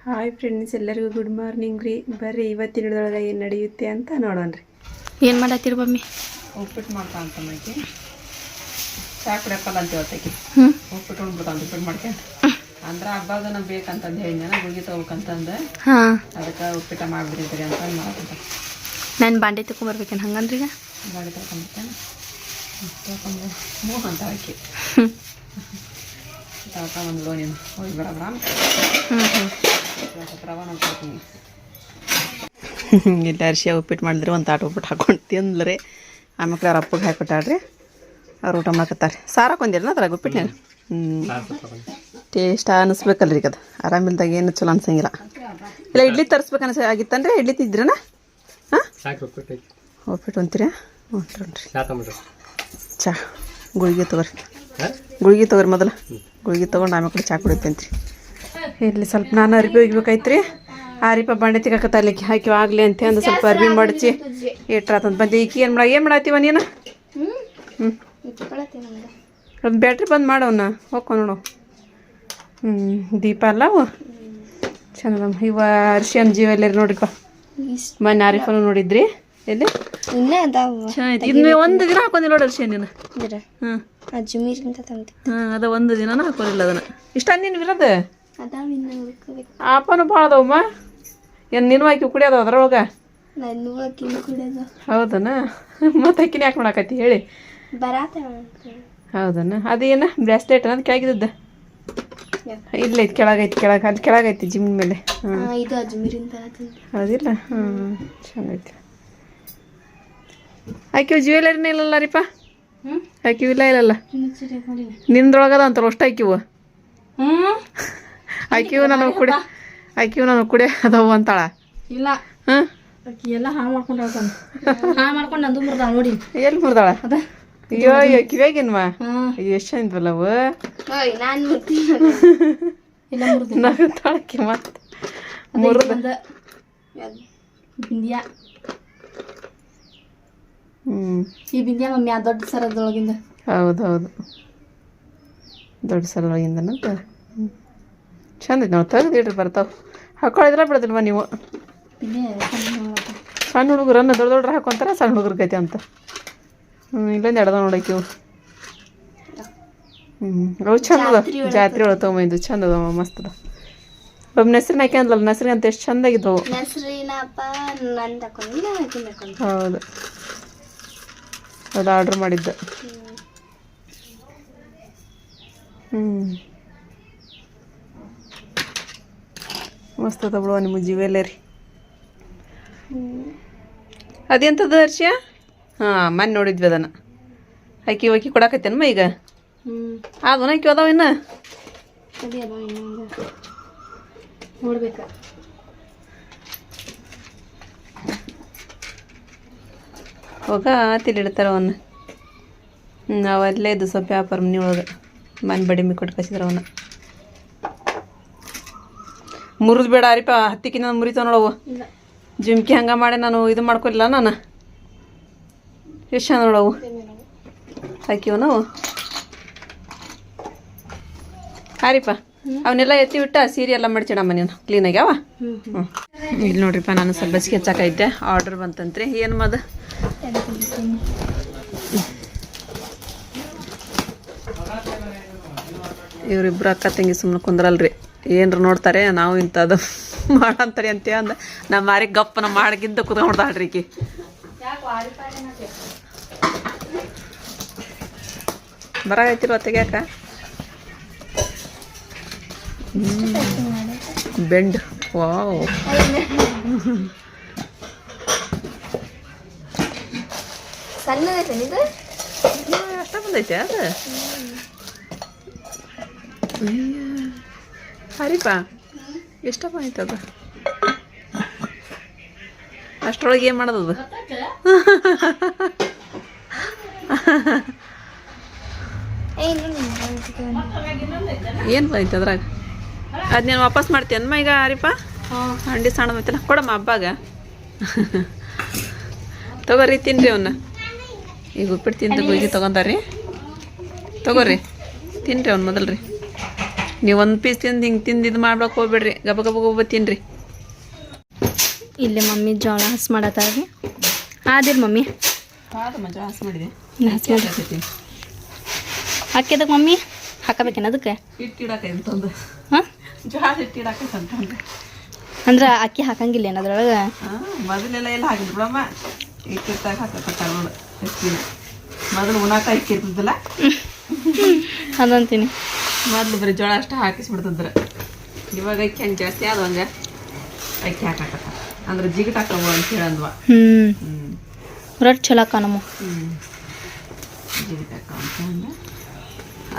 Hi friends ಎಲ್ಲರಿಗೂ good morning ರೀ. ಬರ್ರಿ ಇವತ್ತಿನ ಹಿಡಿದೊಳಗೆ ಏನು ನಡೆಯುತ್ತೆ ಅಂತ ನೋಡೋಣ ರೀ. ಏನು ಮಾಡತ್ತೀರಿ ಮಮ್ಮಿ ಉಪ್ಪಿಟ್ಟು ಮಾಡ್ತಾ ಅಂತ ಮೈಕಿ ಚಾ ಕುಡಿಯಪ್ಪಲ್ಲ ಅಂತ ಹೇಳ್ತೈತಿ ಹ್ಞೂ ಉಪ್ಪಿಟ್ಟು ಉಣ್ಬಿಡ್ತಾನೆ ಉಪ್ಪಿಟ್ಟು ಮಾಡ್ಕೊಂಡು. ಅಂದ್ರೆ ಹಬ್ಬದ ನಮ್ಗೆ ಬೇಕಂತಂದು ಹೇಳಿದ್ನ ನಾನು ಗುಳಿಗೆ ತಗೋಬೇಕಂತಂದು. ಹಾಂ. ಅದಕ್ಕೆ ಉಪ್ಪಿಟ್ಟು ಮಾಡಿಬಿಟ್ಟಿದ್ರಿ ಅಂತ ಮಾಡ್ತಿದ್ದೆ ನಾನು ಬಾಂಡೆ ತಗೊಂಬರ್ಬೇಕೇನು ಹಂಗಂದ್ರೆ ಈಗ? ಬಾಂಡೆ ತಗೊಂಡ್ಬಿಟ್ಟೆ ತಗೊಂಡು ಹ್ಞೂ ಅಂತ ಹಾಕಿ. ಹ್ಞೂ ತಗೊಂಡ್ಬಿಡು ನೀನು. ಹೋಗಿ ಬರಬ್ರ? ಹ್ಞೂ ಹ್ಞೂ ರವ ನೋಡ್ಕೊಳ್ತೀನಿ ಇಲ್ಲ ಅರ್ಶಿ ಉಪ್ಪಿಟ್ಟು ಮಾಡಿದ್ರೆ ಒಂದು ತಾಟ ಉಪ್ಪಿಟ್ಟು ಹಾಕೊಂಡು ತಿಂದ್ರಿ ಆಮೇಲೆ ಅವ್ರ ಅಪ್ಪಗೆ ಹಾಕಿಬಿಟ್ಟಾಳ್ರಿ ಅವ್ರು ಊಟ ಮಾಡ್ಕೊತಾರೆ ಸಾರ ಹಾಕೊಂಡಿರಲ್ಲ ಅದ್ರಾಗ ಉಪ್ಪಿಟ್ಟಿನ ಹ್ಞೂ ಟೇಸ್ಟ್ ಅನ್ನಿಸ್ಬೇಕಲ್ರಿ ಈಗ ಅದು. ಆರಾಮಿಲ್ದಾಗ ಏನು ಚಲೋ ಅನ್ಸಂಗಿಲ್ಲ. ಇಲ್ಲ ಇಡ್ಲಿ ತರಿಸ್ಬೇಕು ಅನ್ಸ ಆಗಿತ್ತಂದ್ರೆ ಇಡ್ಲಿ ತಿದ್ರನ? ಹಾಂ? ಉಪ್ಪಿಟ್ಟು ಅಂತೀರಾ ಹ್ಞೂ ರೀ ಚಾ ಗುಳಿಗೆ ತಗೋರಿ. ಗುಳಿಗೆ ತಗೋರಿ ಮೊದಲು. ಗುಳಿಗೆ ತೊಗೊಂಡು ಆಮೇಲೆ ಚಾ ಕುಡಿತೇನೆ ರೀ ಇಲ್ಲಿ ಸ್ವಲ್ಪ ನಾನು ಅರ್ಬಿ ಒಗಿಬೇಕಾಯ್ತು ರೀ ಅರಿಪ ಬಂಡೆ ತಿಕ್ಕ ಅಲ್ಲಿಗೆ ಹಾಕಿ ಆಗಲಿ ಅಂತ ಅಂದು ಸ್ವಲ್ಪ ಅರ್ಬಿ ಮಡಚಿ ಇಟ್ರಾತಂತ ಬಂದೆ. ಈಕಿ ಏನು ಮಾಡ ಏನು ಮಾಡತ್ತೀವ ನೀನು? ಹ್ಞೂ ಅದು ಬ್ಯಾಟ್ರಿ ಬಂದ್ ಮಾಡವನ್ನ ಹೋಗ್ಕೊ ನೋಡು. ಹ್ಞೂ ದೀಪ ಅಲ್ಲ ಅವು? ಚಂದ ಇವ ಅರ್ಶಿಯನ್ ಜೀವೆಲ್ಲರಿ ನೋಡ್ರಿಪ್ಪ ಮೊನ್ನೆ ಅರಿಫನು ನೋಡಿದ್ರಿ. ಎಲ್ಲಿ? ಇನ್ನೇ ಒಂದು ದಿನ ಹಾಕೊಂಡಿಲ್ಲ ನೋಡಿ ಅರ್ಶಿಯನ್ ನೀನು ಇದ್ರ ಅಜ್ಜಿ ಅಜ್ಮೀರ್ಗಿಂತ ತಂದೆ ಹಾಂ ಅದ ಒಂದು ದಿನನೂ ಹಾಕೊಂಡಿಲ್ಲ ಅದನ್ನು. ಇಷ್ಟ ನೀನು ಹುಡ್ಕೋಬೇಕು ಆಪನು ಭಾಳ ಅದಾವಮ್ಮ ಏನು ನೀನು ಹಾಕಿ ಕುಡಿಯೋದು ಅದ್ರೊಳಗೆ? ಹೌದನ? ಮತ್ತೆ ಅಕ್ಕಿನ ಯಾಕೆ ಮಾಡಾಕತ್ತಿ ಹೇಳಿ. ಹೌದನ? ಅದೇನ ಬ್ರಾಸ್ಲೆಟ್ ಅನ್ನೋದು ಕೆಳಗಿದ್ದ ಇಲ್ಲ ಐತಿ ಕೆಳಗೈತಿ ಕೆಳಗೆ ಅಲ್ಲಿ ಕೆಳಗೈತಿ ಜಿಮ್ ಮೇಲೆ ಹೌದಿಲ್ಲ? ಹ್ಞೂ ಚೆನ್ನಾಗೈತಿ ಆಕಿವು ಜ್ಯುವೆಲರಿನೇ ಇಲ್ಲಲ್ಲ ರೀಪ? ಹ್ಞೂ ಆಕಿವು ಇಲ್ಲ ಇಲ್ಲಲ್ಲ? ನಿಂದ್ರೊಳಗದ ಅಂತಾರ ಅಷ್ಟು ಆಕಿವು? ಹ್ಞೂ ಆಕಿವು ನಾನು ಕುಡಿ ಆಕಿವು ನಾನು ಕುಡಿ ಅದಾವು ಅಂತಾಳ. ಇಲ್ಲ. ಹಾಂ? ಅಕ್ಕಿ ಎಲ್ಲ ಹಾಳು ಮಾಡ್ಕೊಂಡು ಹೇಳ್ತಾನೆ ಹಾಳು ಮಾಡ್ಕೊಂಡು ನಂದು ಮುರ್ದಾಳ ನೋಡಿ. ಎಲ್ಲಿ ಮುರ್ದಾಳ? ಅದ. ಅಯ್ಯೋ ಅಯ್ಯೋ ಕಿವ್ಯಾಗಿನ್ವಾ? ಎಷ್ಟು ಇಲ್ಲ ಮುರ್ದು. ನಗುತ್ತಾಳಕ್ಕೆ ಮತ್ತೆ. ಮುರಿದ. ಬಿಂದಿಯ. ಹ್ಞೂ ಈ ಬಿಂದಿಯ ಮಮ್ಮಿ ಆ ದೊಡ್ಡ ಸರದೊಳಗಿಂದ. ಹೌದು ಹೌದು ದೊಡ್ಡ ಸಲುವಾಗಿಂದನಂತ ಹ್ಞೂ ಚಂದ ನಾವು ತೆಗ್ದಿಡ್ರಿ ಬರ್ತಾವೆ. ಹಾಕೊಳಿದ್ರೆ ಬಿಡೋದಿಲ್ವ ನೀವು. ಸಣ್ಣ ಹುಡುಗರನ್ನು ದೊಡ್ಡ ದೊಡ್ಡ ಹಾಕೊಂತಾರ ಸಣ್ಣ ಹುಡುಗರ್ಗೈತೆ ಅಂತ. ಹ್ಞೂ ಇಲ್ಲೊಂದು ಎಡದ ನೋಡಕ್ಕೆ ಇವು. ಹ್ಞೂ ಅವು ಚಂದದ ಜಾತ್ರೆ ಒಳಗೆ ತೊಗೊಂಬಂದು ಚಂದ ಚಂದದ ಮಸ್ತ್ ಅದ ಒಬ್ಬನ ಹೆಸ್ರನ್ನ ಹಾಕ್ಯಂದ್ಲಲ್ಲ ನೆಸರಿ ಅಂತ ಎಷ್ಟು ಚಂದಾಗಿದ್ದವು ಹೌದು. ಅದು ಆರ್ಡ್ರ್ ಮಾಡಿದ್ದೆ. ಹ್ಞೂ ಮಸ್ತ್ ಅದ ಬಿಡುವ ನಿಮ್ಮ ಜ್ಯುವೆಲ್ಲರಿ ಅದೆಂಥದ್ದು ಹರ್ಷ ಹಾಂ ಮನೆ ನೋಡಿದ್ವಿ ಅದನ್ನು. ಅಕ್ಕಿ ಅಕ್ಕಿ ಕೊಡಾಕತ್ತೇನಮ್ಮ ಈಗ? ಅದನ್ನ ಅಕ್ಕಿ ಅದಾವ ಇನ್ನು? ನೋಡ್ಬೇಕ. ಹೋಗ ತಿಲ್ಲಿಡ್ತಾರ ಅವನ್ನ ಹ್ಞೂ ಅವು ಅಲ್ಲೇ ಇದು ಸ್ವಲ್ಪ ವ್ಯಾಪಾರ ಮನೆ ಒಳಗೆ. ಮನೆ ಬಡಿಮೆ ಕೊಟ್ಟು ಕಸಿದ್ರ ಅವನ್ನ ಮುರಿದು ಬೇಡ ಅರಿಪ ಹತ್ತಿಕ್ಕಿಂತ ಮುರಿತಾವ ನೋಡವು ಜುಮ್ಕಿ ಹಂಗೆ ಮಾಡಿ ನಾನು ಇದು ಮಾಡ್ಕೊಲ್ಲ ನಾನು. ಎಷ್ಟು ಚಂದ ನೋಡವು ಹಾಕಿವ ನಾವು. ಹಾರಿಪ್ಪ ಅವನ್ನೆಲ್ಲ ಎತ್ತಿ ಬಿಟ್ಟ ಸೀರೆ ಎಲ್ಲ ಮಡ್ಚಿಡಮ್ಮ ನೀನು ಕ್ಲೀನಾಗಿ ಅವ ಹ್ಞೂ ಹ್ಞೂ ಇಲ್ಲಿ ನೋಡ್ರಿಪ್ಪ ನಾನು ಸ್ವಲ್ಪ ಬಸ್ಗೆ ಹೆಚ್ಚಾಕೈತೆ ಆರ್ಡರ್ ಬಂತಂತ್ರಿ. ಏನು ಮದ? ಇವರಿಬ್ರು ಅಕ್ಕ ತಂಗಿ ಸುಮ್ಮನೆ ಕುಂದ್ರಲ್ರಿ. ಏನ್ರ ನೋಡ್ತಾರೆ ನಾವು ಇಂಥದ್ದು ಮಾಡಂತಾರೆ ಅಂತ ಅಂದ ನಮ್ಮ ಮಾರಿ ಗಪ್ಪನ ಮಾಡಗಿದ್ದ ಕುತ್ಕೊಂಡ್ದಾಳ್ರಿ ಈಕಿ. ಬರಾಗೈತಿಲ್ವ ತೆಗ್ಯಾಕ ಬೆಂಡ್. ವಾವ್. ಅಷ್ಟ ಬಂದೈತೆ ಅದು. ಹರಿಪ, ಎಷ್ಟಪ್ಪ ಆಯ್ತದ ಅಷ್ಟರೊಳಗೆ ಏನು ಮಾಡೋದು ಅದು? ಏನು ಬಂದೈತೆ ಅದ್ರಾಗ? ಅದು ನೀನು ವಾಪಸ್ ಮಾಡ್ತೀಯನ್ಮ ಈಗ ಹರಿಪ? ಹಂಡಿ ಸಣ್ಣ ಮತ್ತಲ್ಲ ಕೊಡಮ್ಮ ಹಬ್ಬಾಗ. ತಗೋರಿ, ತಿನ್ರಿ ಅವನ್ನ ಈಗ ಉಪ್ಪಿಟ್ಟು ತಿಂದು ಹೋಗಿ ತೊಗೊಂತಾರ್ರಿ ತಗೋರಿ, ತಿನ್ರಿ ಅವ್ನು ಮೊದಲು ರೀ ನೀವು ಒಂದು ಪೀಸ್ ತಿಂದು ಹಿಂಗೆ ತಿಂದು ಇದು ಮಾಡ್ಬೇಕು ಹೋಗ್ಬೇಡ್ರಿ. ಗಬ ಗಬ ಗಬ ತಿನ್ರಿ. ಇಲ್ಲಿ ಮಮ್ಮಿ ಜೋಳ ಹಸ್ ಮಾಡತ್ತಾಳ್ರಿ ಆದಿರ್ ಮಮ್ಮಿ. ಹಾಸ್ ಮಾಡಿದೆ. ಹಸ್ ಮಾಡಿ ಹಾಕಿದಕ್ಕೆ ಮಮ್ಮಿ? ಹಾಕಬೇಕೇನ ಅದಕ್ಕೆ? ಹಿಟ್ಟು ಇಡಾಕ ಅಂತಂದು. ಹಾಂ? ಜೋಳ ಹಿಟ್ಟು ಇಡಾಕ ಅಂತಂದು. ಅಂದ್ರೆ ಅಕ್ಕಿ ಹಾಕಂಗಿಲ್ಲ ಏನದ್ರೊಳಗೆ ಮೊದಲೆಲ್ಲ ಎಲ್ಲ ಹಾಕಿದ್ರು ಬಿಡಮ್ಮ. ಇಟ್ಟಿರ್ತಾಗ ಹಾಕತ್ತ ನೋಡು ಮೊದಲು ಉಣಾಕ ಇಕ್ಕಿರ್ತದಲ್ಲ ಅದಂತೀನಿ ಮೊದಲು ಬರೀ ಜೋಳ ಅಷ್ಟು ಹಾಕಿಸ್ಬಿಡ್ತಿದ್ರ. ಇವಾಗ ಅಕ್ಕಿ ಹಂಗೆ ಜಾಸ್ತಿ ಆದ ಹಂಗೆ ಅಕ್ಕಿ ಹಾಕಾಕ ಅಂದ್ರೆ ಜಿಗಿಟ್ ಹಾಕವ ಅಂತ ಹೇಳಂದ್ವ. ಹ್ಞೂ ರೊಟ್ಟಿ ಚಲೋ ಕಾಣಮ್ಮ ಜಿಗಿಟ್ ಹಾಕವ ಅಂತ ಅಂದ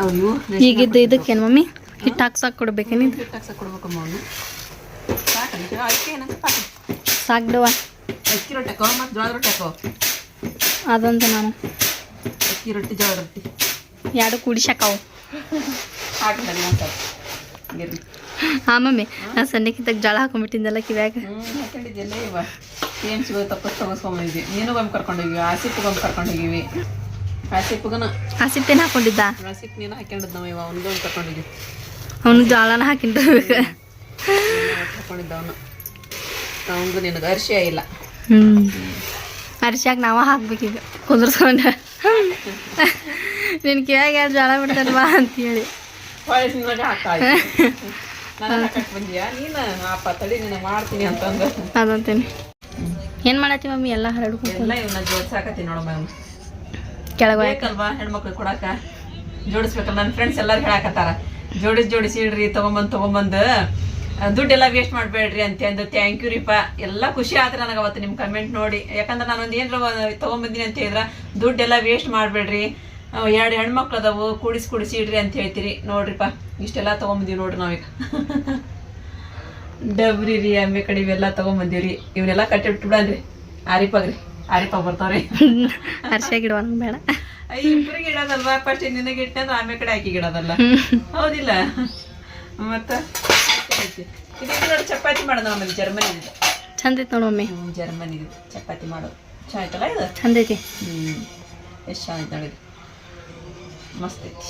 ಅವು ಇವು ಈಗಿದ್ದು ಇದಕ್ಕೇನು ಮಮ್ಮಿ? ಹಿಟ್ಟು ಹಾಕ್ಸಾಕ್ ಕೊಡ್ಬೇಕೇನು ಇದು ಹಿಟ್ಟು ಹಾಕ್ಸಕ್ಕೆ ಕೊಡ್ಬೇಕಮ್ಮ ಅವನು ಜೋಳ ಅಕ್ಕಿ ರೊಟ್ಟಿ ಹಾಕೋ ಮತ್ತು ಜೋಳದ ರೊಟ್ಟಿ ಹಾಕೋ. ಅದಂತ ನಾನು. ಅಕ್ಕಿ ರೊಟ್ಟಿ ಜೋಳ ರೊಟ್ಟಿ. ಎರಡು ಕೂಡಿಸಾಕಾವು ಹಾಂ ಮಮ್ಮಿ. ನಾನು ಸಣ್ಣಕ್ಕಿಂತ ಜೋಳ ಹಾಕೊಂಡ್ಬಿಟ್ಟಿದ್ದಲ್ಲ ಕಿವ್ಯಾಗ. ಇವ. ಏನು ಸಿಗೋ ತಪ್ಪಸ್ ತಗೋಸ್ಕೊಂಬಂದಿದ್ವಿ ನೀನು ಬಂದು ಕರ್ಕೊಂಡೋಗಿವಿ ಆಸಿಪ್ಗೆ ಬಂದು ಕರ್ಕೊಂಡೋಗಿವಿ. ಆಸಿಪ್ಗನ ಹಸಿಪ್ಪೇನು ಹಾಕೊಂಡಿದ್ದ? ಆಸಿಪ್ ನೀನು ಹಾಕೊಂಡಿದ್ದ ನಾವು ಇವ ಅವನಿಗೆ ಒಂದು ಕರ್ಕೊಂಡಿದ್ವಿ ಅವನು ಜೋಳನ ಹಾಕಿಂದ ಹಾಕೊಂಡಿದ್ದ ಅವನು ಅವನಿಗೂ ನಿನಗೆ ಅರಿಶಿ ಇಲ್ಲ. ಹ್ಞೂ ಅರಿಶಾಗ ನಾವ ಹಾಕ್ಬೇಕೀಗ ಕುಂದ್ರಸ್ಕೊಂಡ ನಿನ್ ಕಿವ್ಯಾಗ ಎರಡು ಜೋಳ ಅಂತ ಅಂತೇಳಿ ಅದಂತೇನೆ. ಏನು ಮಾಡತ್ತಿ ಮಮ್ಮಿ? ಎಲ್ಲ ಹರಡ್ಕೊಂಡು ಜೋಡಿಸ್ ಇವನ್ನ ಜೋಡ್ಸಾಕತ್ತೀನಿ ನೋಡಮ್ಮ ಇವ್ನು ಕೆಳಗೆ ಬೇಕಲ್ವಾ ಹೆಣ್ಮಕ್ಳು ಕೊಡಾಕ? ಜೋಡಿಸ್ಬೇಕಲ್ಲ ನನ್ನ ಫ್ರೆಂಡ್ಸ್ ಎಲ್ಲರೂ ಹೇಳಾಕತ್ತಾರ. ಜೋಡಿಸಿ ಜೋಡಿಸಿ ಇಡ್ರಿ ತಗೊಂಬಂದ್ ತಗೊಂಬಂದ್. ದುಡ್ಡು ದುಡ್ಡೆಲ್ಲ ವೇಸ್ಟ್ ಮಾಡಬೇಡ್ರಿ ಅಂತ ಅಂದು ಥ್ಯಾಂಕ್ ಯು ರೀಪ. ಎಲ್ಲ ಖುಷಿ ಆದ್ರೆ ನನಗೆ ಅವತ್ತು ನಿಮ್ಮ ಕಮೆಂಟ್ ನೋಡಿ. ಯಾಕಂದ್ರೆ ನಾನು ಏನ್ರ ಏನಾರ ತೊಗೊಂಬಂದಿನಿ ಅಂತ ಹೇಳಿದ್ರೆ ದುಡ್ಡೆಲ್ಲ ವೇಸ್ಟ್ ಮಾಡಬೇಡ್ರಿ. ಎರಡು ಹೆಣ್ಮಕ್ಳು ಅದಾವು ಕೂಡಿಸಿ ಕೂಡಿಸಿ ಇಡ್ರಿ ಅಂತ ಹೇಳ್ತೀರಿ. ನೋಡ್ರಿಪ್ಪ ಇಷ್ಟೆಲ್ಲ ತೊಗೊಂಬಂದೀವಿ ನೋಡ್ರಿ ನಾವೀಗ. ಡಬ್ರಿ ರೀ ಆಮೇಲೆ ಕಡೆ ಇವೆಲ್ಲ ತೊಗೊಂಬಂದೀವ್ರಿ. ಇವನ್ನೆಲ್ಲ ಕಟ್ಟಿಬಿಟ್ಬಿಡನ್ರಿ ಆರಿಪಾಗ್ರಿ ಆರಿಪಾಗ್ ಬರ್ತಾವ್ರಿ. ಅರ್ಶಾಗ ಗಿಡ ಬೇಡ. ಇಬ್ಬರಿಗೆ ಇಡೋದಲ್ವಾ ಫಸ್ಟ್ ನಿನಗೆ ಇಟ್ಟಂದ್ರೆ ಆಮೇಲೆ ಕಡೆ ಹಾಕಿ ಇಡೋದಲ್ಲ ಹೌದಿಲ್ಲ? ಮತ್ತೆ? ನೋಡಿ ಚಪಾತಿ ಮಾಡೋದು ನಮ್ಮಲ್ಲಿ ಜರ್ಮನಿ ಚಂದ ಐತೆ ನೋಡಿ ಮಮ್ಮಿ. ಹ್ಞೂ ಜರ್ಮನಿ ಇದೆ ಚಪಾತಿ ಮಾಡೋದು. ಚೆನ್ನಾಗಿತ್ತಲ್ಲ ಇದು? ಚಂದ ಐತಿ. ಹ್ಞೂ ಎಷ್ಟು ಚೆನ್ನಾಗಿ ನೋಡಿ ಮಸ್ತ್ ಐತಿ.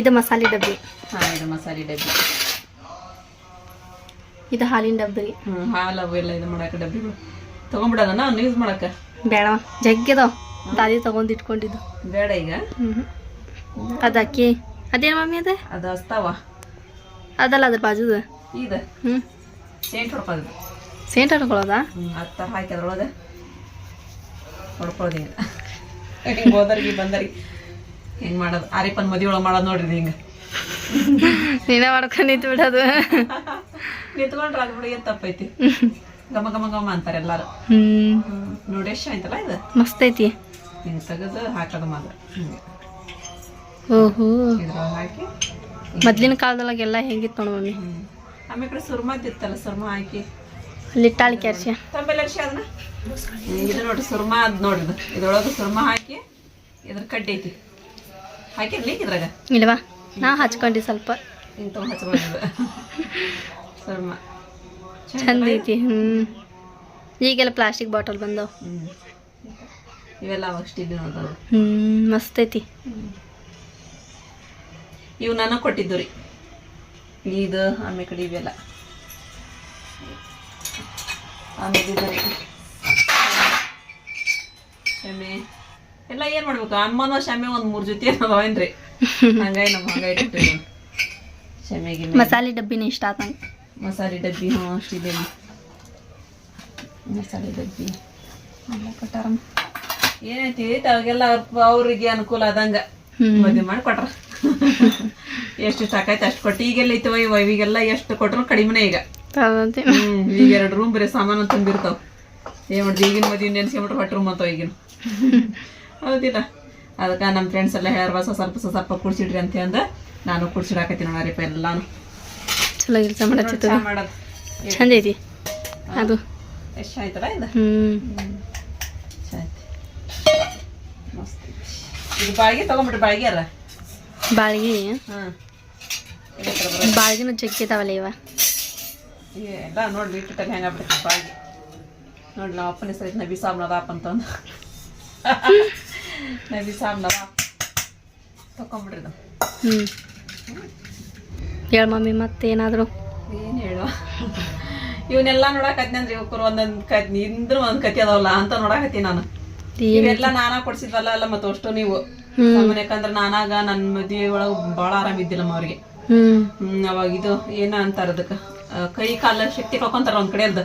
ಇದು ಮಸಾಲೆ ಡಬ್ಬಿ. ಹಾಂ ಇದು ಮಸಾಲೆ ಡಬ್ಬಿ. ಇದು ಹಾಲಿನ ಡಬ್ಬಿ ಹ್ಞೂ ಹಾಲು ಅವು ಎಲ್ಲ ಇದು ಮಾಡಕ್ಕೆ ಡಬ್ಬಿಗಳು ತೊಗೊಂಬಿಡೋದನ್ನ ಅವ್ನು ಯೂಸ್ ಮಾಡಕ್ಕೆ ಬೇಡ ಜಗ್ಗಿದ ದಾದಿ ತಗೊಂಡು ಇಟ್ಕೊಂಡಿದ್ದು. ಬೇಡ ಈಗ? ಹ್ಞೂ ಅದು ಅಕ್ಕಿ ಅದೇನು ಮಮ್ಮಿ ಅದ? ಅದು ಹಸ್ತಾವ. ಅದಲ್ಲ ಅದ್ರ ಬಾಜುದ. ಇದು? ಹ್ಞೂ ಸೇಂಟ್ ಹೊಡ್ಕೊಳ್ಳೋದು ಸೇಂಟ್ ಹಾಕೊಳ್ಳೋದಾ ಹ್ಞೂ ಹತ್ತು ಥರ ಹಾಕಿ ಅದ್ರೊಳಗೆ ಹೊಡ್ಕೊಳ್ಳೋದು ಹಿಂಗೆ ಹೋದರಿಗೆ ಬಂದರಿಗೆ. ಹೆಂಗೆ ಮಾಡೋದು? ಆರಿಪನ್ ಮದಿ ಒಳಗೆ ಮಾಡೋದು ನೋಡ್ರಿ ಹಿಂಗ. ನೀನೇ ಮಾಡ್ಕೊಂಡು ನಿಂತು ಬಿಡೋದು. ನಿಂತ್ಕೊಂಡ್ರೆ ಅದು ಬಿಡಿ ತಪ್ಪೈತಿ? ಗಮ ಗಮ ಗಮ ಅಂತಾರೆ ಎಲ್ಲಾರು. ನೋಡಿ ಎಷ್ಟು ಆಯ್ತಲ್ಲ ಇದು? ಮಸ್ತ್ ಐತಿ. ಹಿಂಗೆ ತೆಗೆದು ಹಾಕೋದು ಮಾತ್ರ. ಓಹೋ. ಇದ್ರೊಳಗೆ ಹಾಕಿ. ಮೊದ್ಲಿನ ಕಾಲದೊಳಗೆಲ್ಲ ಹೆಂಗಿತ್ತು ನೋಡು ಮಮ್ಮಿ. ಆಮೇಲೆ ಕಡೆ ಸುರ್ಮದಿತ್ತಲ್ಲ ಸುರ್ಮ ಹಾಕಿ. ಲಿಟ್ಟಾಳಿ ಕೆರ್ಸಿ ತಂಬೆಲ್ಲ ಅರ್ಶಿ ಅದನ್ನ? ಇದು ನೋಡ್ರಿ ಸುರ್ಮ ಅದ್ ನೋಡ್ರಿ ಇದು. ಇದ್ರೊಳಗೆ ಸುರ್ಮ ಹಾಕಿ ಇದ್ರ ಕಡ್ಡಿ ಐತಿ. ಹಾಕಿರ್ಲಿ ಇದ್ರಾಗ? ಇಲ್ವಾ ನಾ ಹಚ್ಕೊಂಡಿ ಸ್ವಲ್ಪ. ತೊಗೊಂಡು ಹಚ್ಕೊಂಡಿದ್ದು. ಸುರ್ಮ ಚಂದ ಐತಿ ಹ್ಞೂ ಈಗೆಲ್ಲ ಪ್ಲಾಸ್ಟಿಕ್ ಬಾಟಲ್ ಬಂದವು. ಇವೆಲ್ಲ ಅವಾಗ ಸ್ಟೀಲ್ ಹ್ಞೂ ಮಸ್ತ್ ಐತಿ. ಇವು ನನಗೆ ಕೊಟ್ಟಿದ್ದು ರೀ. ಇದು ಆಮೇಲೆ ಕಡೆ ಇವೆಲ್ಲ. ಆಮೇಲೆ ಎಲ್ಲ ಏನ್ ಮಾಡ್ಬೇಕು? ಅಮ್ಮನ ಶಮೆ ಒಂದ್ ಮೂರ್ ಜೊತೆ ಅದಾವೇನ್ರಿ ಹಂಗಾಗಿ ನಮ್ ಹಂಗಾಗಿ ಇಟ್ಟಿದ್ದೀವಿ ಶಮೆಗೆ ಮಸಾಲೆ ಡಬ್ಬಿನ ಇಷ್ಟ ಆತ ಮಸಾಲೆ ಡಬ್ಬಿ ಹ್ಞೂ ಅಷ್ಟಿದೆ ಮಸಾಲೆ ಡಬ್ಬಿ. ಕೊಟ್ಟಾರ ಏನೈತಿ ಅವಾಗೆಲ್ಲ ಅವ್ರ ಅವ್ರಿಗೆ ಅನುಕೂಲ ಆದಂಗ. ಮದ್ವೆ ಮಾಡಿ ಕೊಟ್ರ. ಎಷ್ಟು ಸಾಕಾಯ್ತು ಆಕೈತೆ ಅಷ್ಟು ಕೊಟ್ಟು. ಈಗೆಲ್ಲ ಐತವ ಇವ ವೈವಿಗೆಲ್ಲ ಎಷ್ಟು ಕೊಟ್ರು ಕಡಿಮೆನೇ ಈಗ. ಈಗ ಎರಡು ರೂಮ್ ಬರೀ ಸಾಮಾನು ತುಂಬಿರ್ತಾವ ಏನ್ ಮಾಡ್ದು ಈಗಿನ ಮದುವೆ ನೆನ್ಸ್ಕೊಂಬಿಟ್ರೆ ಹೊಟ್ಟೆ ರೂಮ್ ಅಂತ ಈಗಿನ. ಹೌದಿಲ್ಲ. ಅದಕ್ಕೆ ನಮ್ಮ ಫ್ರೆಂಡ್ಸ್ ಎಲ್ಲ ಹೇಳಾರ ಸ್ವಲ್ಪ ಸ್ವಲ್ಪ ಕುಡ್ಸಿಡ್ರಿ ಅಂತ ಅಂದ ನಾನು ಕುಡ್ಸಿಡಾಕತ್ತೀನಿ ನೋಡ್ರಿಪ್ಪ ಎಲ್ಲಾನು. ಚಲೋ ಕೆಲಸ ಮಾಡತ್ತಿತ್ತು ಚಂದ ಐತಿ. ಅದು. ಎಷ್ಟು ಆಯ್ತಲ್ಲ ಇದು. ಇದು ಬಾಳಿಗೆ ತಗೊಂಬಿಟ್ರಿ ಬಾಳಿಗೆ ಅಲ್ಲ? ಬಾಳ್ಗಿ. ಹಾಂ. ಬಾಳ್ಗಿನೂ ಜಗ್ಗಿ ಇದಾವಲ್ಲ ಇವ. ಎಲ್ಲ ನೋಡ್ರಿ ಇಟ್ಟಿಟ್ಟಲ್ಲಿ ಹೆಂಗಾಗ್ಬಿಡ್ತು ಬಾಳಿಗೆ. ನೋಡಿ ನಾವು ಅಪ್ಪನ ಹೆಸರು ಬಿಸಾಬ್ನದಪ್ಪ ಸಾಬ್ ನದಾಪ್ ಅಂತಂದು. ನದಾಪ್ ತಕೊಂಬಿಡ್ರಿ ಹ್ಞೂ. ಹೇಳ ಮಮ್ಮಿ ಮತ್ತೇನಾದ್ರು? ಏನು ಹೇಳುವ ಇವನ್ನೆಲ್ಲ ನೋಡಕತ್ನಿ ಅಂದ್ರೆ ಇವಕ್ಕರು ಒಂದೊಂದು ಕತ್ ಇಂದ್ರು ಒಂದ್ ಕತಿ ಅದಾವಲ್ಲ ಅಂತ ನೋಡಕತ್ತಿ ನಾನು. ಇವೆಲ್ಲ ನಾನಾ ಕೊಡ್ಸಿದ್ವಲ್ಲ ಅಲ್ಲ ಮತ್ತೆ ಅಷ್ಟು ನೀವು. ಯಾಕಂದ್ರೆ ನಾನಾಗ ನನ್ನ ಮದ್ವೆ ಒಳಗ ಭಾಳ ಆರಾಮಿದ್ದಿಲ್ಲಮ್ಮ ಅವ್ರಿಗೆ. ಹ್ಞೂ. ಹ್ಮ್ ಅವಾಗ ಇದು ಏನ ಅಂತಾರ ಅದಕ್ಕ? ಕೈ ಕಾಲ ಶಕ್ತಿ ಕಳ್ಕೊಂತಾರ ಒಂದ್ ಕಡೆ ಅದ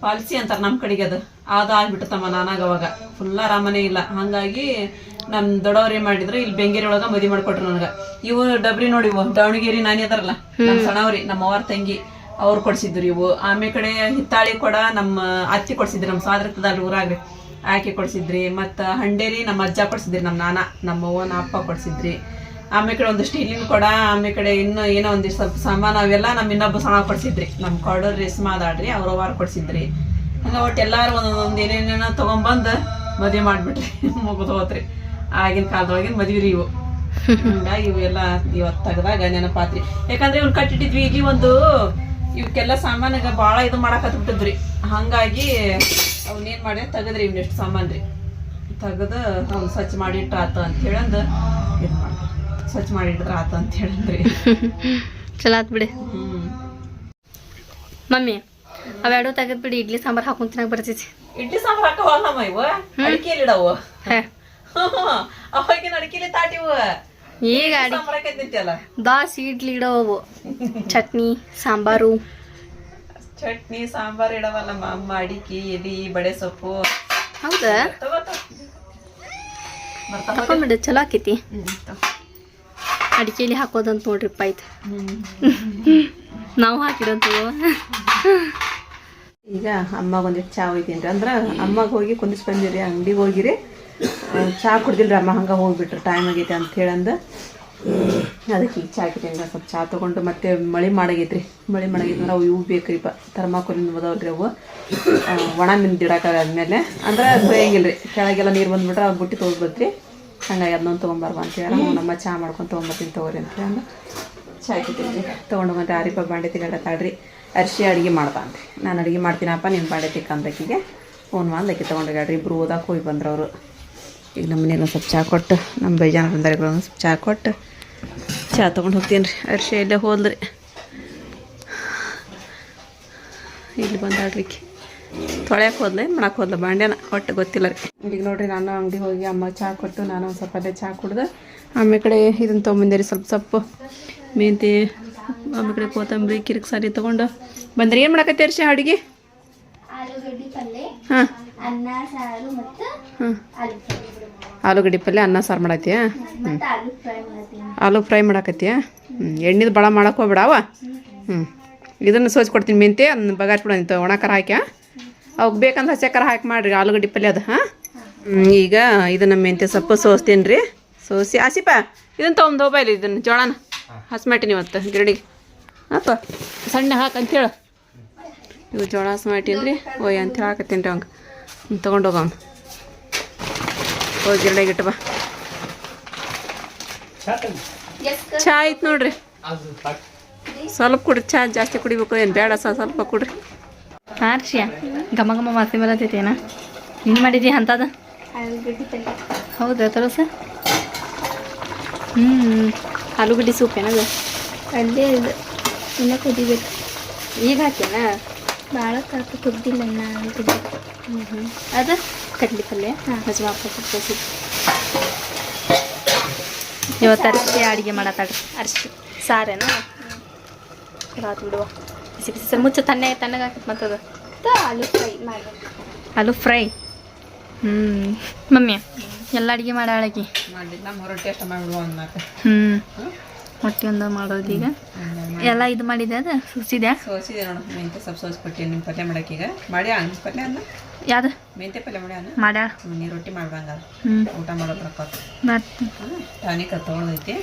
ಪಾಲಿಸಿ ಅಂತಾರ ನಮ್ ಕಡೆಗೆ ಅದು. ಅದ ಆಗ್ಬಿಟ್ಟತಮ್ಮ ನಾನಾಗ ಅವಾಗ. ಫುಲ್ ಆರಾಮನೇ ಇಲ್ಲ. ಹಂಗಾಗಿ ನಮ್ ದೊಡ್ಡವ್ರ ಏನ್ ಮಾಡಿದ್ರು ಇಲ್ಲಿ ಬೆಂಗೇರಿ ಒಳಗ ಮದಿ ಮಾಡ್ಕೊಟ್ರು ನನಗ. ಇವು ಡಬ್ರಿ ನೋಡಿ ಇವು ದಾವಣಗೆರೆ ನಾನೇ ಅದಾರಲ್ಲ ನಮ್ ಸಣ್ಣವ್ರಿ ನಮ್ಮ ಅವ್ರ ತಂಗಿ ಅವ್ರು ಕೊಡ್ಸಿದ್ರು ಇವು. ಆಮೇಲೆ ಕಡೆ ಹಿತ್ತಾಳಿ ಕೊಡ ನಮ್ಮ ಅತ್ತಿ ಕೊಡ್ಸಿದ್ರಿ ನಮ್ಮ ಸ್ವಾತಂತ್ರ್ಯದಲ್ಲಿ ಊರಾಗ್ರಿ. ಆಕೆ ಕೊಡ್ಸಿದ್ರಿ ಮತ್ತ ಹಂಡೇರಿ ನಮ್ಮ ಅಜ್ಜ ಕೊಡ್ಸಿದ್ರಿ ನಮ್ಮ ನಾನ ನಮ್ಮ ಅವ್ವನ ಅಪ್ಪ ಕೊಡ್ಸಿದ್ರಿ. ಆಮೇಲೆ ಕಡೆ ಒಂದಿಷ್ಟು ಇಲ್ಲಿನ ಕೊಡ ಆಮೇಲೆ ಕಡೆ ಇನ್ನು ಏನೋ ಒಂದಿಷ್ಟು ಸ್ವಲ್ಪ ಸಾಮಾನು ಅವೆಲ್ಲ ನಮ್ಮ ಇನ್ನೊಬ್ಬ ಸಣ್ಣ ಕೊಡ್ಸಿದ್ರಿ. ನಮ್ಮ ಕಾಡೋರ್ ರೇಸ್ಮಾ ಅದಾಳ್ರಿ ಅವ್ರ ವಾರ ಕೊಡ್ಸಿದ್ರಿ. ಹಂಗ ಒಟ್ಟು ಎಲ್ಲಾರು ಒಂದೊಂದು ಏನೇನೇನೋ ತಗೊಂಬಂದು ಮದುವೆ ಮಾಡಿಬಿಟ್ರಿ. ಮುಗಿದು ಹೋತ್ರಿ. ಆಗಿನ ಕಾಲದೊಳಗಿನ ಮದ್ವಿ ರೀ ಇವು. ಹಂಗಾಗಿ ಇವೆಲ್ಲ ಇವತ್ತು ತೆಗ್ದಾಗ ನೆನಪಾತ್ರಿ. ಯಾಕಂದ್ರೆ ಇವ್ನ ಕಟ್ಟಿಟ್ಟಿದ್ವಿ ಈಗ ಒಂದು ಇವಕ್ಕೆಲ್ಲ ಸಾಮಾನಾಗ ಭಾಳ ಇದು ಮಾಡಾಕತ್ಬಿಟ್ಟಿದ್ರಿ. ಹಂಗಾಗಿ ಅವನ್ನೇನ್ ಮಾಡ್ಯ ತೆಗದ್ರಿ ಇವ್ನೆಷ್ಟು ಸಾಮಾನು ರೀ. ತೆಗೆದು ಅವ್ನು ಸ್ವಚ್ಛ ಮಾಡಿಟ್ಟ ಆತ ಅಂತ ಹೇಳಂದು ಇದು ಮಾಡಿ ಸ್ವಚ್ಛ ಮಾಡಿಟ್ರ ಆತ ಅಂತ ಹೇಳಂದ್ರಿ ಚಲೋ ಆತ್ ಬಿಡಿ. ಹ್ಮ್. ಮಮ್ಮಿ ಅವೆರಡು ತೆಗೆದ್ಬಿಡಿ ಇಡ್ಲಿ ಸಾಂಬಾರ್ ಹಾಕೊಂತ ಬರ್ತೈತಿ ಇಡ್ಲಿ ಸಾಂಬಾರ್ ಹಾಕವಲ್ಲಮ್ಮ ಇವ? ಅಡಿಕೆಯಲ್ಲಿ ಇಡವು ಹೇ. ಅವಾಗಿನ ಅಡಿಕೆಲಿ ತಾಟಿವ ಈಗ ದಾಸ್ ಇಡ್ಲಿ ಇಡೋವು. ಚಟ್ನಿ ಸಾಂಬಾರು. ಚಟ್ನಿ ಸಾಂಬಾರ್ ಇಡವಲ್ಲಮ್ಮ. ಅಮ್ಮ ಅಡಿಕೆ ಎಲಿ ಬಡೆ ಸೊಪ್ಪು. ಹೌದಾ? ತಕೊಂಡ್ಬಿಡ ಚಲೋ ಆಕೈತಿ. ಅಡಿಕೆಲಿ ಹಾಕೋದಂತ ನೋಡ್ರಿಪ್ಪ ಆಯ್ತು. ನಾವು ಹಾಕಿಡಂತೀವ ಈಗ ಅಮ್ಮಗೆ ಚಾ ಒಯ್ತೀನಿ ಅಂದ್ರೆ ಅಮ್ಮಗೆ ಹೋಗಿ ಕುಂದಿಸ್ ಬಂದಿರಿ, ಅಂಗಡಿಗೆ ಹೋಗಿರಿ. ಚಾ ಕುಡ್ದಿಲ್ರಿ ಅಮ್ಮ ಹಂಗೆ ಹೋಗ್ಬಿಟ್ರಿ ಟೈಮ್ ಆಗೈತೆ ಅಂತ ಹೇಳಂದ. ಅದಕ್ಕೆ ಈಗ ಚಾ ಹಾಕಿದ್ದೀನಿ ಸ್ವಲ್ಪ ಚಾ ತಗೊಂಡು ಮತ್ತೆ ಮಳೆ ಮಾಡಾಗೈತ್ರಿ. ಮಳೆ ಅಂದ್ರೆ ಅವು ಇವು ಬೇಕ್ರಿಪ್ಪ ಥರ್ಮಾಕೋಲಿನ ಓದವ್ರಿ ಅವು. ಒಣ ಮಿಂದು ಇಡಕ್ಕಾದ್ಮೇಲೆ ಅಂದ್ರೆ ತೊಯ್ಯಂಗಿಲ್ಲ ರೀ ಕೆಳಗೆಲ್ಲ ನೀರು ಬಂದ್ಬಿಟ್ರೆ ಅವ್ರು ಬುಟ್ಟಿ ತೊಗೊಳ್ಬತ್ರಿ ಹಂಗಾಗಿ ಅದನ್ನೊಂದು ತೊಗೊಂಬರ್ಬ ಅಂತ ಹೇಳಿ, ನಮ್ಮ ಚಾ ಮಾಡ್ಕೊಂಡು ತೊಗೊಂಬರ್ತೀನಿ ತೊಗೊರಿ ಅಂತ ಹೇಳಿ ಚಾ ಹಾಕಿದ್ದೀನಿ ತೊಗೊಂಡು ಮತ್ತೆ ಆರಿಪ ಬಾಂಡೆ ತಿಗಾಡತ್ತಾಳ್ರಿ ಅರ್ಶಿ ಅಡುಗೆ ಮಾಡ್ತಾನ್ರಿ ನಾನು ಅಡುಗೆ ಮಾಡ್ತೀನಪ್ಪ ನಿಮ್ಮ ಬಾಂಡೆ ತಿಕ್ಕಂದಕ್ಕಿಗೆ ಫೋನ್ ಮಾಡ್ದಕ್ಕೆ ತೊಗೊಂಡೋಗ್ಯಾಡ್ರಿ ಇಬ್ಬರು ಓದಕ್ಕೆ ಹೋಗಿ ಬಂದ್ರು ಅವರು ಈಗ ನಮ್ಮ ಒಂದು ಸ್ವಲ್ಪ ಚಹಾ ಕೊಟ್ಟು ನಮ್ಮ ಬೈಜಾನ ಬಂದಾರೆ ಒಂದು ಸ್ವಲ್ಪ ಚಹಾ ಕೊಟ್ಟು ಚಹಾ ತೊಗೊಂಡು ಹೋಗ್ತೀನಿ ರೀ. ಅರ್ಶಿ ಇಲ್ಲೇ ಹೋದ್ರಿ ಇಲ್ಲಿ ಬಂದಾಡ್ರಿ ತೊಳೆಯಕ್ಕೆ ತೊಳ್ಯಾಕೆ ಹೋದ್ಲೆ ಮಾಡಕ್ಕೆ ಹೋದ್ಲ, ಬಾಂಡ್ಯನ, ಒಟ್ಟು ಗೊತ್ತಿಲ್ಲ ರೀ. ಈಗ ನೋಡಿರಿ, ನಾನು ಅಂಗಡಿ ಹೋಗಿ ಅಮ್ಮ ಚಹಾ ಕೊಟ್ಟು, ನಾನು ಒಂದು ಸ್ವಲ್ಪ ಅಲ್ಲೇ ಚಹಾ ಕುಡ್ದು, ಆಮೇಲೆ ಕಡೆ ಇದನ್ನು ತೊಗೊಂಬಂದಿರಿ ಸ್ವಲ್ಪ ಸೊಪ್ಪು. ಮೆಂತಿ ಆಮೇಲೆ ಕಡೆ ಕೊತ್ತಂಬರಿ ಕಿರಿಕ್ ಸಾರಿ ತಗೊಂಡು ಬಂದ್ರೆ ಏನು ಮಾಡಕತ್ತೀರಿ ಅರ್ಶಿ ಅಡುಗೆ? ಹಾಂ. ಅನ್ನ ಸಾರು ಮತ್ತು ಹಾಂ. ಆಲೂಗಡ್ಡೆ ಪಲ್ಯ ಅನ್ನ ಸಾರು ಮಾಡತ್ತೀಯಾ ಹ್ಞೂ ಆಲೂ ಫ್ರೈ ಮಾಡಾಕತ್ತೀಯ? ಹ್ಞೂ ಎಣ್ಣೆದು ಭಾಳ ಮಾಡಕ್ಕೆ ಹೋಗ್ಬೇಡವ? ಹ್ಞೂ ಇದನ್ನು ಸೋಚ್ ಕೊಡ್ತೀನಿ ಮೆಂತೆ ಅದನ್ನ ಬಗಾರ್ಸ್ಬಿಡ ನಿಂತು ಒಣ ಖಾರ ಹಾಕ್ಯಾ? ಅವಕ್ಕೆ ಬೇಕಂತ ಹಸಿ ಖಾರ ಹಾಕಿ ಮಾಡಿರಿ ಆಲೂಗಡ್ಡೆ ಪಲ್ಯ ಅದು ಹಾಂ? ಈಗ ಇದನ್ನು ಮೆಂತೆ ಸೊಪ್ಪು ಸೋಸ್ತೀನಿ ರೀ ಸೋಸಿ ಆಸಿಪ ಇದನ್ನು ತೊಗೊಂಡು ಹೋಗ್ಬಾ ಇಲ್ಲಿ ಇದನ್ನು ಜೋಳನ. ಹಸಿ ಮಾಡ್ತೀನಿ ಇವತ್ತು ಗಿರಡಿಗೆ ಅಪ್ಪ ಸಣ್ಣ ಹಾಕಿ ಹೇಳು. ಇವು ಜೋಳ ಹಸಿ ಮಾಡ್ತೀನಿ ರೀ ಓಯ್ ಅಂತ ಹಾಕತ್ತೀನಿ ರೀ ಅವಂಗೆ. ತೊಗೊಂಡು ಅವ್ನು. ಹೋಗಿ ಗಿರಡಿಗೆ ಇಟ್ಟು ಬಾ. ಚಾ ಆಯ್ತು ನೋಡ್ರಿ. ಸ್ವಲ್ಪ ಕುಡ್ರಿ ಚಾ ಜಾಸ್ತಿ ಕುಡಿಬೇಕು ಏನು ಬೇಡ ಸ ಸ್ವಲ್ಪ ಕುಡ್ರಿ. ಹಾಂ ರಿಷಿಯಾ ಘಮ ಘಮ ವಾಸನೆ ಬರತೈತೇನ ಏನು? ಮಾಡಿದಿ ಅಂತದ? ಹೌದಾ ತರೋ ಹೌದಾ ತರೋಸ. ಹ್ಞೂ ಆಲೂಗಡ್ಡೆ ಸೂಪ್ ಏನದ? ಅಲ್ಲೇ ಇದು. ಇನ್ನ ಕುದಿಬೇಕು. ಈಗ ಹಾಕ್ಯಾನ? ಭಾಳ ಕಾಕು ಕುದ್ದಿಲ್ಲ ನಾನು ಆಲೂಗಡ್ಡೆ ಹ್ಞೂ ಹ್ಞೂ ಅದು ಕಡ್ಲಿ ಪಲ್ಯ ಹಾಂ ಹಜು ಹಾಕ್ಬೇಕು ಸೂಪ್. ಇವತ್ತು ಅರಿಶಿ ಅಡುಗೆ ಮಾಡತ್ತಾಳ್ರಿ ಅರಿಶಿ ಸಾರೇನ? ರಾತ್ ಬಿಡುವ. ಬಿಸಿ ಬಿಸಿ ಸರ್. ಮುಚ್ಚ ತಣ್ಣೆ ತಣ್ಣಗೆ ಹಾಕಿ ಮತ್ತದು. ಮತ್ತು ಆಲೂ ಫ್ರೈ ಮಾಡಿ ಆಲೂ ಫ್ರೈ? ಹ್ಞೂ ಮಮ್ಮಿ? ಎಲ್ಲ ಅಡುಗೆ ಮಾಡಿ ಹ್ಞೂ ಹೊಟ್ಟೆ ಒಂದು ಮಾಡೋದು ಈಗ. ಎಲ್ಲ ಇದು ಮಾಡಿದೆ ಅದು? ಸುಸಿದೆ ಸೋಸಿದೆ ನೋಡು ಮೆಂತೆ ಸ್ವಲ್ಪ ಸೋಸ್ಬಿಟ್ಟು ನಿಮ್ಮ ಪಲ್ಯ ಈಗ. ಮಾಡ್ಯಾ ಪಲ್ಯ ಅನ್ನ? ಯಾವ್ದು? ಮೆಂತೆ ಪಲ್ಯ ಮಾಡ್ಯಾನ ಮಾಡ್ಯಾಳ ನೀ ರೊಟ್ಟಿ ಮಾಡ್ಬಂಗ. ಊಟ ಮಾಡೋದು ರೊಕ್ಕ ಮಾಡ್ತೀನಿ ಟಾನಿಕ್ ತೊಗೊಂಡೈತಿ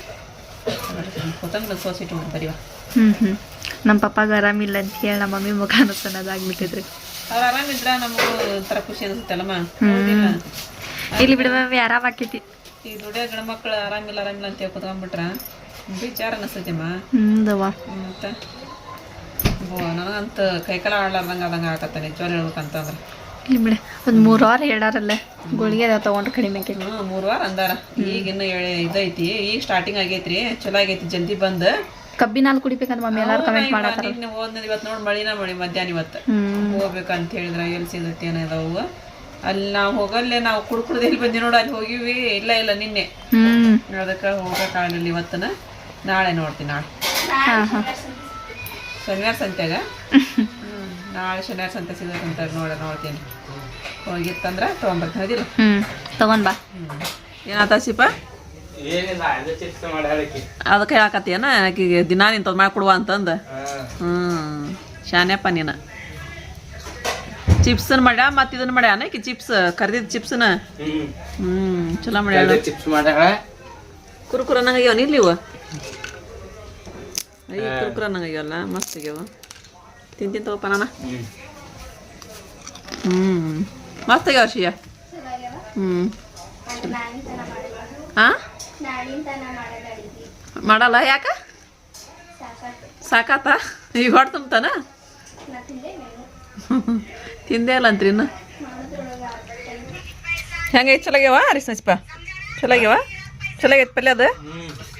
ಕೊತ್ತಂಬರಿ ಸೋಸಿಟ್ಟು ಬರೀವ. ಹ್ಞೂ ಹ್ಞೂ ನಮ್ಮ ಪಪ್ಪಾಗ ಆರಾಮಿಲ್ಲ ಅಂತ ಹೇಳಿ ನಮ್ಮ ಮಮ್ಮಿ ಮುಖಾನು ಸಣ್ಣದಾಗ್ಬಿಟ್ಟಿದ್ರಿ. ಅವ್ರು ಆರಾಮಿದ್ರ ನಮಗೂ ಒಂಥರ ಖುಷಿ ಅನಿಸುತ್ತಲ್ಲಮ್ಮ. ಇಲ್ಲಿ ಬಿಡುವ ಆರಾಮ ಆಕೈತಿ ಈ ದುಡಿಯೋ ಗಂಡ ಮಕ್ಳು ಆರಾಮಿಲ್ಲ ಆರಾಮಿಲ್ಲ ಅಂತ ಹೇಳಿ ಕುತ್ಕೊಂಡ್ಬಿಟ್ರ ವಿಚಾರ ಅನಿಸ್ತೈತಿಮ್ಮ ಹ್ಮ್ ಮತ್ತೆ? ನನಗಂತ ಕೈಕಾಲ ಆಡ್ಲಾರ್ದಂಗೆ ಆದಂಗೆ ಆಗತ್ತೆ ನಿಜವಾಗ್ಲೂ ಹೇಳ್ಬೇಕಂತಂದ್ರೆ. ಇಲ್ಲಿ ಬಿಡ ಒಂದು ಮೂರು ವಾರ ಹೇಳಾರಲ್ಲ. ಗುಳಿಗೆ ಅದಾವ ತೊಗೊಂಡ್ರೆ ಕಡಿಮೆ ಆಕೈತಿ ಹ್ಞೂ ಮೂರು ವಾರ ಅಂದಾರ. ಈಗ ಇನ್ನು ಇದೈತಿ. ಈಗ ಸ್ಟಾರ್ಟಿಂಗ್ ಆಗೈತ್ರಿ ಚಲೋ ಆಗೈತಿ ಜಲ್ದಿ ಬಂದು. ಕಬ್ಬಿನ ಹಾಲು ಕುಡಿಬೇಕಂತ ಮಮ್ಮಿ ಎಲ್ಲಾರು ಕಮೆಂಟ್ ಮಾಡತ್ತಾರ ಹೋದ್ನದು ಇವತ್ತು ನೋಡಿ ಮಳಿನ ಮಳಿ ಮಧ್ಯಾಹ್ನ ಇವತ್ತು. ಹೋಗ್ಬೇಕಂತ ಹೇಳಿದ್ರ ಎಲ್ಲಿ ಸಿಗುತ್ತೆ ಏನದಾವು ಅಲ್ಲಿ ನಾವು ಹೋಗಲ್ಲೇ ನಾವು ಕುಡ್ಕುಡ್ದು ಇಲ್ಲಿ ಬಂದಿ ನೋಡು ಅಲ್ಲಿ ಹೋಗಿವಿ. ಇಲ್ಲ ಇಲ್ಲ ನಿನ್ನೆ. ಅದಕ್ಕ ಹೋಗಕ್ಕಾಗಲಿಲ್ಲ ಇವತ್ತನ ನಾಳೆ ನೋಡ್ತೀನಿ ನಾಳೆ. ಶನಿವಾರ ಸಂತೆಗ ಹ್ಮ್. ನಾಳೆ ಶನಿವಾರ ಸಂತೆ ಸಿಗತ್ತಂತ ನೋಡ ನೋಡ್ತೀನಿ. ಹೋಗಿತ್ತಂದ್ರ ತೊಗೊಂಬರ್ತೀನಿ ಹ್ಮ್ ತಗೊಂಡ್ ಬಾ. ಹ್ಮ್. ಏನಾತ ಶಿಪ? ಏನಿಲ್ಲ ಅದು ಚಿಪ್ಸ್ ಮಾಡಿ ಹೇಳಕ್ಕೆ ಅದಕ್ಕೆ ಹೇಳಕತ್ತೀಯನ? ಆಕಿಗೆ ದಿನಾ ನಿಂತದ್ ಮಾಡ್ಕೊಡುವ ಅಂತಂದ? ಹ್ಮ್. ಶಾನ್ಯಪ್ಪ ನೀನು. ಚಿಪ್ಸನ್ ಮಾಡ ಮತ್ತೆ ಇದನ್ನ ಮಾಡ ಆಕಿ ಚಿಪ್ಸ್ ಕರ್ದಿದ್ ಚಿಪ್ಸ್ ಹ್ಮ್. ಹ್ಮ್ ಚಲೋ ಮಾಡ್ಯಾಳ. ಚಿಪ್ಸ್ ಮಾಡ್ಯಾಳ. ಕುರುಕುರ ನಂಗಾಗ್ಯಾವ ನಿಲ್ಲಿ ಇವ? ಅಯ್ಯ ಕುರುಕುರ ನಂಗಾಗ್ಯಾವಲ್ಲ ಮಸ್ತ್ ಆಗ್ಯಾವ. ತಿಂತೀನಿ ತಗೋಪ ನಾನ. ಹ್ಮ್. ಮಸ್ತ್ ಆಗ್ಯಾವ ಶಿಯ ಹ್ಮ್. ಹಾ ಮಾಡಲ್ಲ ಯಾಕ? ಸಾಕಾತು. ಸಾಕಾತ? ಈಗ ಹೊಟ್ಟೆ ತುಂಬ್ತಾನ ನಾ ತಿಂದೆ ನಾನು ಅಂತ್ರಿ ಇನ್ನು? ಹೆಂಗೆ ಚಲಾಗ್ಯಾವ ಅರಿಸಿನಪ್ಪ ಚಲಾಗ್ಯಾವ? ಚಲಾಗೈತೆ ಪಲ್ಯ ಅದು?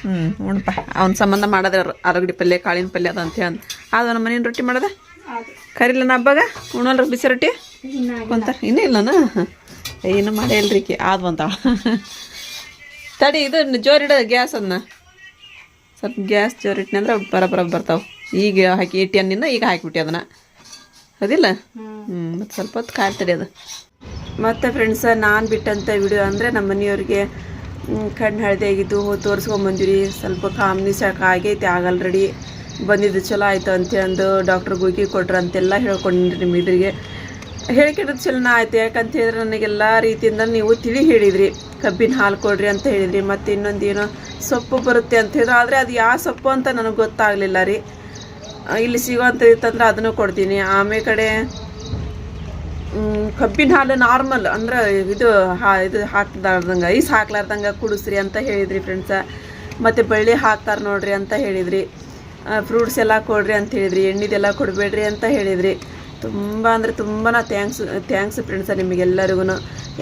ಹ್ಞೂ ಉಣ್ಣಪ್ಪ ಅವ್ನ ಸಂಬಂಧ ಮಾಡೋದ್ರ ಆಲೂಗಡ್ಡೆ ಪಲ್ಯ, ಕಾಳಿನ ಪಲ್ಯ ಅದ ಅಂತ ಹೇಳಿ ಅದು ನಮ್ಮ ಮನೇನ ರೊಟ್ಟಿ ಮಾಡಿದೆ? ಕರಿಲ್ಲ ಹಬ್ಬಾಗ? ಉಣಲ್ರ ಬಿಸಿ ರೊಟ್ಟಿ? ಇನ್ನ ಕೊಂತಾರ ಇನ್ನೂ ಇಲ್ಲನ ಏನು ಮಾಡೇ ಇಲ್ರಿ ಕಿ ಆದ್ ಬಂತಾಳ ತಡಿ, ಇದು ಜೋರಿಡ ಗ್ಯಾಸ್ ಅದನ್ನ ಸ್ವಲ್ಪ ಗ್ಯಾಸ್ ಜೋರಿಟ್ನಿ ಅಂದ್ರೆ ಬರ ಬರ್ತಾವೆ. ಈಗ ಹಾಕಿ ಇಟ್ಟಿ ಅನ್ನಿನ ಈಗ ಹಾಕಿಬಿಟ್ಟು ಅದನ್ನ. ಅದಿಲ್ಲ? ಹ್ಞೂ ಮತ್ತು ಸ್ವಲ್ಪ ಹೊತ್ತು ಕಾಯ್ತಡಿ ಅದು. ಮತ್ತು ಫ್ರೆಂಡ್ಸ ನಾನು ಬಿಟ್ಟಂಥ ವಿಡಿಯೋ ಅಂದರೆ ನಮ್ಮ ಮನೆಯವ್ರಿಗೆ ಕಣ್ಣು ಹಳದಿ ಆಗಿದ್ದು ಹೋಗಿ ತೋರಿಸ್ಕೊಂಬಂದಿರಿ ಸ್ವಲ್ಪ ಕಾಮ್ನಿ ಸಾಕು ಆಗೈತೆ ಆಗಲ್ರೆಡಿ ಬಂದಿದ್ದು ಚಲೋ ಆಯಿತು ಅಂತಂದು ಡಾಕ್ಟ್ರ್ ಗುಳಿಗೆ ಅಂತೆಲ್ಲ ಹೇಳ್ಕೊಂಡಿರಿ ನಿಮ್ಮ ಇದ್ರಿಗೆ. ಹೇಳ್ಕೊಡೋದು ಚಲೋ ಆಯ್ತು. ಯಾಕಂತ ಹೇಳಿದ್ರೆ ನನಗೆಲ್ಲ ರೀತಿಯಿಂದ ನೀವು ತಿಳಿ ಹೇಳಿದ್ರಿ. ಕಬ್ಬಿನ ಹಾಲು ಕೊಡ್ರಿ ಅಂತ ಹೇಳಿದ್ರಿ. ಮತ್ತು ಇನ್ನೊಂದು ಏನೋ ಸೊಪ್ಪು ಬರುತ್ತೆ ಅಂತ ಹೇಳಿದ್ರು. ಆದರೆ ಅದು ಯಾವ ಸೊಪ್ಪು ಅಂತ ನನಗೆ ಗೊತ್ತಾಗಲಿಲ್ಲ ರೀ. ಇಲ್ಲಿ ಸಿಗುವಂಥ ಇತ್ತಂದ್ರೆ ಅದನ್ನು ಕೊಡ್ತೀನಿ. ಆಮೇಲೆ ಕಡೆ ಕಬ್ಬಿನ ಹಾಲು ನಾರ್ಮಲ್ ಅಂದ್ರೆ ಇದು ಹಾ, ಇದು ಹಾಕ್ಲಾರ್ದಂಗೆ, ಐಸ್ ಹಾಕ್ಲಾರ್ದಂಗೆ ಕುಡಿಸ್ರಿ ಅಂತ ಹೇಳಿದ್ರಿ ಫ್ರೆಂಡ್ಸ ಮತ್ತು ಬಳ್ಳಿ ಹಾಕ್ತಾರೆ ನೋಡ್ರಿ ಅಂತ ಹೇಳಿದ್ರಿ. ಫ್ರೂಟ್ಸ್ ಎಲ್ಲ ಕೊಡ್ರಿ ಅಂತ ಹೇಳಿದ್ರಿ. ಎಣ್ಣಿದೆಲ್ಲ ಕೊಡಬೇಡ್ರಿ ಅಂತ ಹೇಳಿದ್ರಿ. ತುಂಬ ಅಂದರೆ ತುಂಬಾ ಥ್ಯಾಂಕ್ಸ್ ಥ್ಯಾಂಕ್ಸ್ ಫ್ರೆಂಡ್ಸ ನಿಮಗೆಲ್ಲರಿಗೂ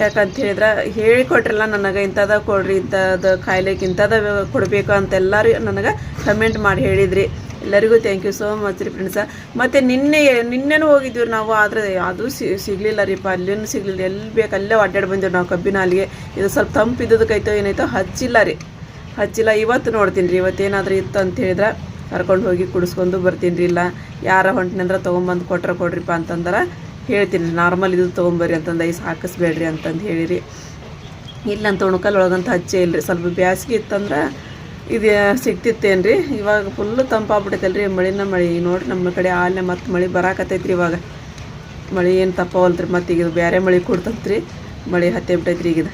ಯಾಕಂತ ಹೇಳಿದ್ರೆ, ಹೇಳಿಕೊಟ್ರಲ್ಲ ನನಗೆ ಇಂಥದ ಕೊಡ್ರಿ ಇಂಥದ್ದು ಕಾಯಿಲೆಗೆ ಇಂಥದ ಕೊಡಬೇಕು ಅಂತೆಲ್ಲರೂ ನನಗೆ ಕಮೆಂಟ್ ಮಾಡಿ ಹೇಳಿದ್ರಿ. ಎಲ್ಲರಿಗೂ ಥ್ಯಾಂಕ್ ಯು ಸೋ ಮಚ್ ರೀ ಫ್ರೆಂಡ್ಸ ಮತ್ತು ನಿನ್ನೆ, ನಿನ್ನೆನೂ ಹೋಗಿದ್ವಿ ನಾವು, ಆದರೆ ಅದು ಸಿಗಲಿಲ್ಲ ರೀಪ್ಪ ಅಲ್ಲೇನು ಸಿಗಲಿಲ್ಲ. ಎಲ್ಲಿ ಬೇಕು ಅಲ್ಲೇ ಅಡ್ಡಾಡಿ ಬಂದಿವಿ ನಾವು ಕಬ್ಬಿನ ಅಲ್ಲಿಗೆ ಇದು ಸ್ವಲ್ಪ ತಂಪು ಆಯ್ತೋ ಏನಾಯ್ತೋ ಹಚ್ಚಿಲ್ಲ ರೀ. ಹಚ್ಚಿಲ್ಲ. ಇವತ್ತು ನೋಡ್ತೀನಿ ರೀ ಇವತ್ತೇನಾದರೂ ಇತ್ತು ಅಂತ ಹೇಳಿದ್ರೆ ಕರ್ಕೊಂಡು ಹೋಗಿ ಕುಡಿಸ್ಕೊಂಡು ಬರ್ತೀನಿ ರೀ. ಇಲ್ಲ, ಯಾರ ಹೊಂಟಿನಂದ್ರೆ ತೊಗೊಂಬಂದು ಕೊಟ್ರೆ ಕೊಡ್ರಿಪ್ಪ ಅಂತಂದ್ರೆ ಹೇಳ್ತೀನಿ ನಾರ್ಮಲ್ ಇದು ತೊಗೊಂಬರ್ರಿ ಅಂತಂದು ಐಸ್ ಹಾಕಿಸ್ಬೇಡ್ರಿ ಅಂತಂದು ಹೇಳಿರಿ. ಇಲ್ಲ ಅಂತ ಉಣ್ಕಲ್ ಒಳಗಂತ ಹಚ್ಚೇ ಇಲ್ಲರಿ ಸ್ವಲ್ಪ ಬ್ಯಾಸಿಗೆ ಇತ್ತಂದ್ರೆ ಇದು ಸಿಗ್ತಿತ್ತೇನು ರೀ ಇವಾಗ ಫುಲ್ಲು ತಂಪಾಗ್ಬಿಟ್ಟೈತಲ್ರಿ ಮಳಿನ ಮಳಿ. ನೋಡಿರಿ ನಮ್ಮ ಕಡೆ ಆಲ್ನೆ ಮತ್ತೆ ಮಳೆ ಬರಾಕತ್ತೈತ್ರಿ ಇವಾಗ. ಮಳೆ ಏನು ತಪ್ಪವಲ್ತ್ರಿ ಮತ್ತೆ ಈಗ ಬೇರೆ ಮಳೆ ಕೊಡ್ತಂತ್ರಿ. ಮಳೆ ಹತ್ತೇ ಬಿಟ್ಟೈತ್ರಿ ಈಗ ಇದು.